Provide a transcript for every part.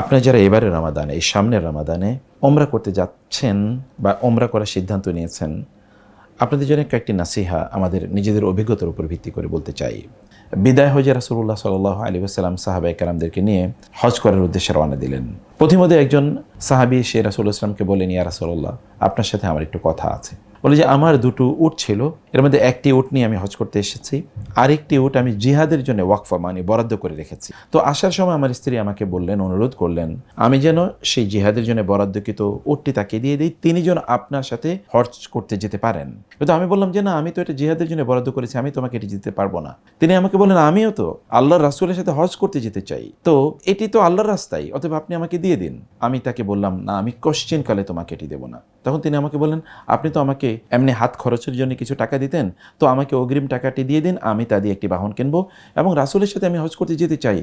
আপনারা যারা এবারে রামাদানে, এই সামনের রামাদানে ওমরা করতে যাচ্ছেন বা ওমরা করার সিদ্ধান্ত নিয়েছেন, আপনাদের জন্য কয়েকটি নাসিহা আমাদের নিজেদের অভিজ্ঞতার উপর ভিত্তি করে বলতে চাই। বিদায় হজে রাসুল্লাহ সাল আলী আসসালাম সাহাবাই কালামদেরকে নিয়ে হজ করার উদ্দেশ্যে রওনা দিলেন। প্রতিমধ্যে একজন সাহাবি সে রাসুল্লাহ আসলামকে বলেন ইয়া রাসুল্লাহ আপনার সাথে আমার একটু কথা আছে। বলে যে, আমার দুটো উট ছিল এর মধ্যে একটি উট নিয়ে আমি হজ করতে এসেছি। আরেকটি উট আমি জিহাদের জন্য ওয়াকফা মানে বরাদ্দ করে রেখেছি। তো আসার সময় আমার স্ত্রী আমাকে বললেন, অনুরোধ করলেন, আমি যেন সেই জিহাদের জন্য বরাদ্দকৃত উটটি তাকে দিয়ে দিই, তিনি যেন আপনার সাথে হজ করতে যেতে পারেন। কিন্তু আমি বললাম যে, না, আমি তো এটা জিহাদের জন্য বরাদ্দ করেছি, আমি তোমাকে এটি দিতে পারব না। তিনি আমাকে বললেন, আমিও তো আল্লাহর রাসুলের সাথে হজ করতে যেতে চাই। তো এটি তো আল্লাহর রাস্তাই, অতএব আপনি আমাকে দিয়ে দিন। আমি তাকে বললাম, না, আমি কোশ্চেন কালে তোমাকে এটি দেবো না। তখন তিনি আমাকে বললেন, আপনি তো আমাকে এমনি হাত খরচের জন্য কিছু টাকা দিতেন, তো আমাকে অগ্রিম টাকাটি দিয়ে দিন, আমি তা দিয়ে একটি বাহন কিনবো এবং রাসুলের সাথে আমি হজ করতে যেতে চাই।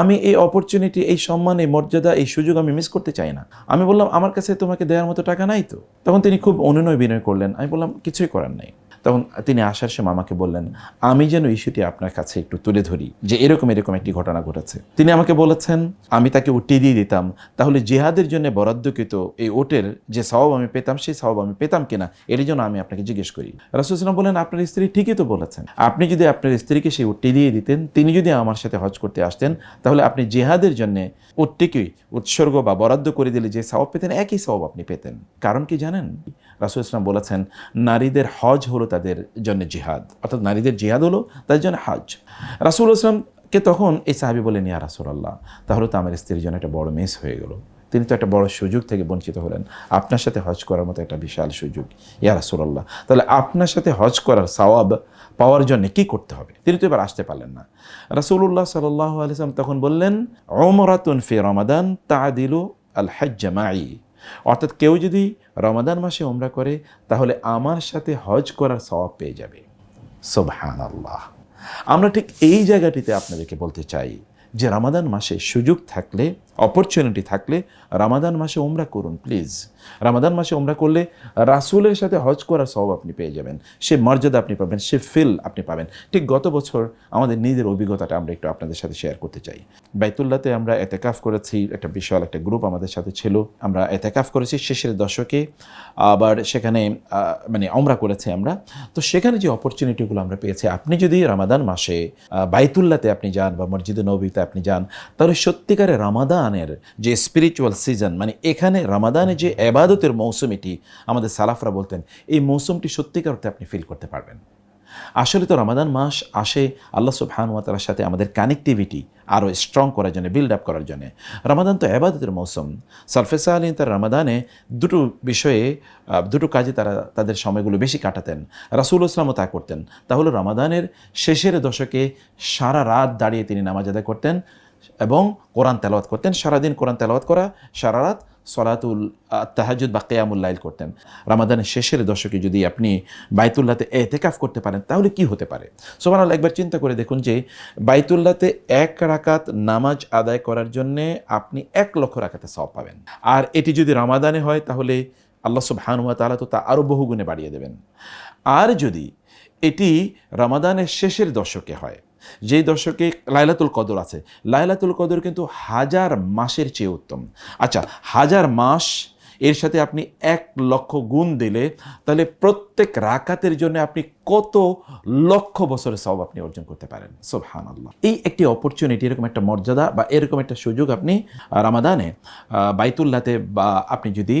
আমি এই অপরচুনিটি এই সম্মান, এই মর্যাদা, এই সুযোগ আমি মিস করতে চাই না। আমি বললাম, আমার কাছে তোমাকে দেওয়ার মতো টাকা নাই তো? তখন তিনি খুব অনুনয় বিনয় করলেন। আমি বললাম, কিছুই করার নাই। তখন তিনি আসার সময় আমাকে বললেন, আমি যেন ইস্যুটি আপনার কাছে একটু তুলে ধরি যে এরকম এরকম একটি ঘটনা ঘটেছে। তিনি আমাকে বলেছেন, আমি তাকে উঠিয়ে দিয়ে দিতাম। তাহলে জেহাদের জন্য বরাদ্দকৃত এই ওটের যে সওয়াব আমি পেতাম, সেই সওয়াব আমি পেতাম কিনা? এর জন্য আমি আপনাকে জিজ্ঞেস করি। রাসুলাম বলেন আপনার স্ত্রী ঠিকই তো বলেছেন। আপনি যদি আপনার স্ত্রীকে সেই উটটি দিয়ে দিতেন, তিনি যদি আমার সাথে হজ করতে আসতেন, তাহলে আপনি জেহাদের জন্য উটটিকে উৎসর্গ বা বরাদ্দ করে দিলে যে সওয়াব পেতেন, একই সওয়াব আপনি পেতেন। কারণ কি জানেন? রাসুল ইসলাম বলেছেন, নারীদের হজ হলো তাদের জন্য জিহাদ। অর্থাৎ নারীদের জিহাদ হলো তাদের জন্য হজ। রাসুল ইসলামকে তখন এই সাহাবি বলেন, ইয়া রাসুলাল্লাহ, তাহলে তো আমার স্ত্রীর জন্য একটা বড় মিস হয়ে গেল। তিনি তো একটা বড় সুযোগ থেকে বঞ্চিত হলেন। আপনার সাথে হজ করার মতো একটা বিশাল সুযোগ। ইয়া রাসুলাল্লাহ, তাহলে আপনার সাথে হজ করার সওয়াব পাওয়ার জন্য কি করতে হবে? তিনি তো এবার আসতে পারলেন না। রাসুল্লাহ সাল্লাহ আলিয়াম তখন বললেন ওমরাতুন ফি রমাদান তাদিলু আল হজ্জামাই অর্থাৎ কেউ যদি রমাদান মাসে ওমরা করে, তাহলে আমার সাথে হজ করার স্বভাব পেয়ে যাবে। সোবহান আল্লাহ আমরা ঠিক এই জায়গাটিতে আপনাদেরকে বলতে চাই যে রামাদান মাসে সুযোগ থাকলে অপরচুনিটি থাকলে রামাদান মাসে ওমরা করুন প্লিজ রামাদান মাসে ওমরা করলে রাসুলের সাথে হজ করার সব আপনি পেয়ে যাবেন। সে মর্যাদা আপনি পাবেন, সে ফিল আপনি পাবেন। ঠিক গত বছর আমাদের নিজের অভিজ্ঞতাটা আমরা একটু আপনাদের সাথে শেয়ার করতে চাই। বাইতুল্লাতে আমরা এতেকাফ করেছি, একটা বিশাল একটা গ্রুপ আমাদের সাথে ছিল। আমরা এতেকাফ করেছি শেষের দশকে, আবার সেখানে মানে ওমরা করেছি আমরা। তো সেখানে যে অপরচুনিটিগুলো আমরা পেয়েছি, আপনি যদি রামাদান মাসে বাইতুল্লাতে আপনি যান বা মসজিদে নবীতে আপনি যান। তাহলে সত্যিকারে রামাদানের যে স্পিরিচুয়াল সিজন মানে এখানে রামাদানে যে এবাদতের মৌসুম এটি আমাদের সালাফরা বলতেন এই মৌসুমটি সত্যিকার অর্থে আপনি ফিল করতে পারবেন। আসলে তো রমাদান মাস আসে আল্লাহ সুবহানুয়াতালার সাথে আমাদের কানেক্টিভিটি আরও স্ট্রং করার জন্য বিল্ড আপ করার জন্য। রমাদান তো এবাদতের মৌসুম। সালফেসা আলী তার রমাদানে দুটো বিষয়ে দুটো কাজে তারা তাদের সময়গুলো বেশি কাটাতেন। রাসুল ইসলামও তা করতেন। তাহলে রমাদানের শেষের দশকে সারা রাত দাঁড়িয়ে তিনি নামাজ আদায় করতেন এবং কোরআন তেলাওয়াত করতেন। সারাদিন কোরআন তেলাওয়াত করা, সারা রাত সলাতুল তাহাজুদ বা কেয়ামুল্লাইল করতেন। রামাদানের শেষের দশকে যদি আপনি বাইতুল্লাতে এতেকাফ করতে পারেন, তাহলে কি হতে পারে? সোমান একবার চিন্তা করে দেখুন যে, বাইতুল্লাতে এক রাকাত নামাজ আদায় করার জন্যে আপনি এক লক্ষ রাকাতে সব পাবেন। আর এটি যদি রামাদানে হয়, তাহলে আল্লাহ সুবহানুয়া তালা তো তা আরও বহুগুণে বাড়িয়ে দেবেন। আর যদি এটি রামাদানের শেষের দশকে হয় যেই দর্শকে লাইলাতুল কদর আছে। লাইলাতুল কদর কিন্তু হাজার মাসের চেয়ে উত্তম। আচ্ছা হাজার মাস, এর সাথে আপনি এক লক্ষ গুণ দিলে, তাহলে প্রত্যেক রাকাতের জন্য আপনি কত লক্ষ বছরের সব আপনি অর্জন করতে পারেন। সোহান আল্লাহ এই একটি অপরচুনিটি এরকম একটা মর্যাদা বা এরকম একটা সুযোগ আপনি রামাদানে বাইতুল্লাতে বা আপনি যদি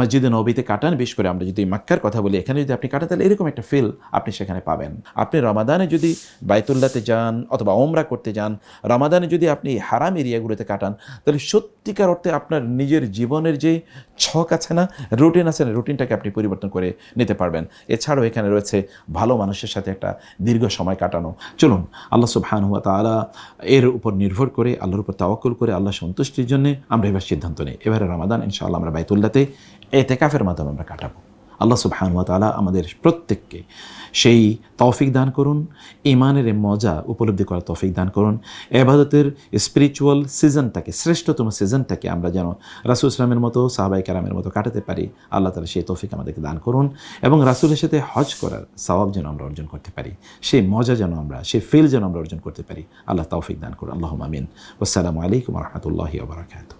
মসজিদে নবীতে কাটান, বিশেষ করে আমরা যদি মাক্কার কথা বলি, এখানে যদি আপনি কাটান, তাহলে এরকম একটা ফিল আপনি সেখানে পাবেন। আপনি রমাদানে যদি বাইতুল্লাতে যান অথবা ওমরা করতে যান, রমাদানে যদি আপনি হারাম এরিয়াগুলোতে কাটান, তাহলে সত্যিকার অর্থে আপনার নিজের জীবনের যে ছক আছে না রুটিন আছে না রুটিনটাকে আপনি পরিবর্তন করে নিতে পারবেন। এছাড়াও এখানে রয়েছে ভালো মানুষের সাথে একটা দীর্ঘ সময় কাটানো। চলুন, আল্লাহ সুবহানুয়া তালা এর উপর নির্ভর করে, আল্লাহর উপর তাওয়াক্কুল করে আল্লাহ সন্তুষ্টির জন্য আমরা এবার সিদ্ধান্ত নিই। এবারে রামাদান, ইনশাআল্লাহ আমরা বাইতুল্লাতে এতেকাফের মাধ্যমে আমরা কাটাবো। আল্লাহ সুবহানুয়া তালা আমাদের প্রত্যেককে সেই তৌফিক দান করুন ইমানের মজা উপলব্ধি করার তৌফিক দান করুন, এবাদতের স্পিরিচুয়াল সিজনটাকে শ্রেষ্ঠতম সিজনটাকে আমরা যেন রাসুল ইসলামের মতো সাহাবাই কারামের মতো কাটাতে পারি, আল্লাহ তালা সেই তৌফিক আমাদেরকে দান করুন এবং রাসুলের সাথে হজ করার সওয়াব যেন আমরা অর্জন করতে পারি, সেই মজা যেন আমরা, সেই ফিল যেন আমরা অর্জন করতে পারি, আল্লাহ তৌফিক দান করুন আল্লাহ আমিন। আসসালামু আলাইকুম রহমতুল্লাহি আবরাকাতু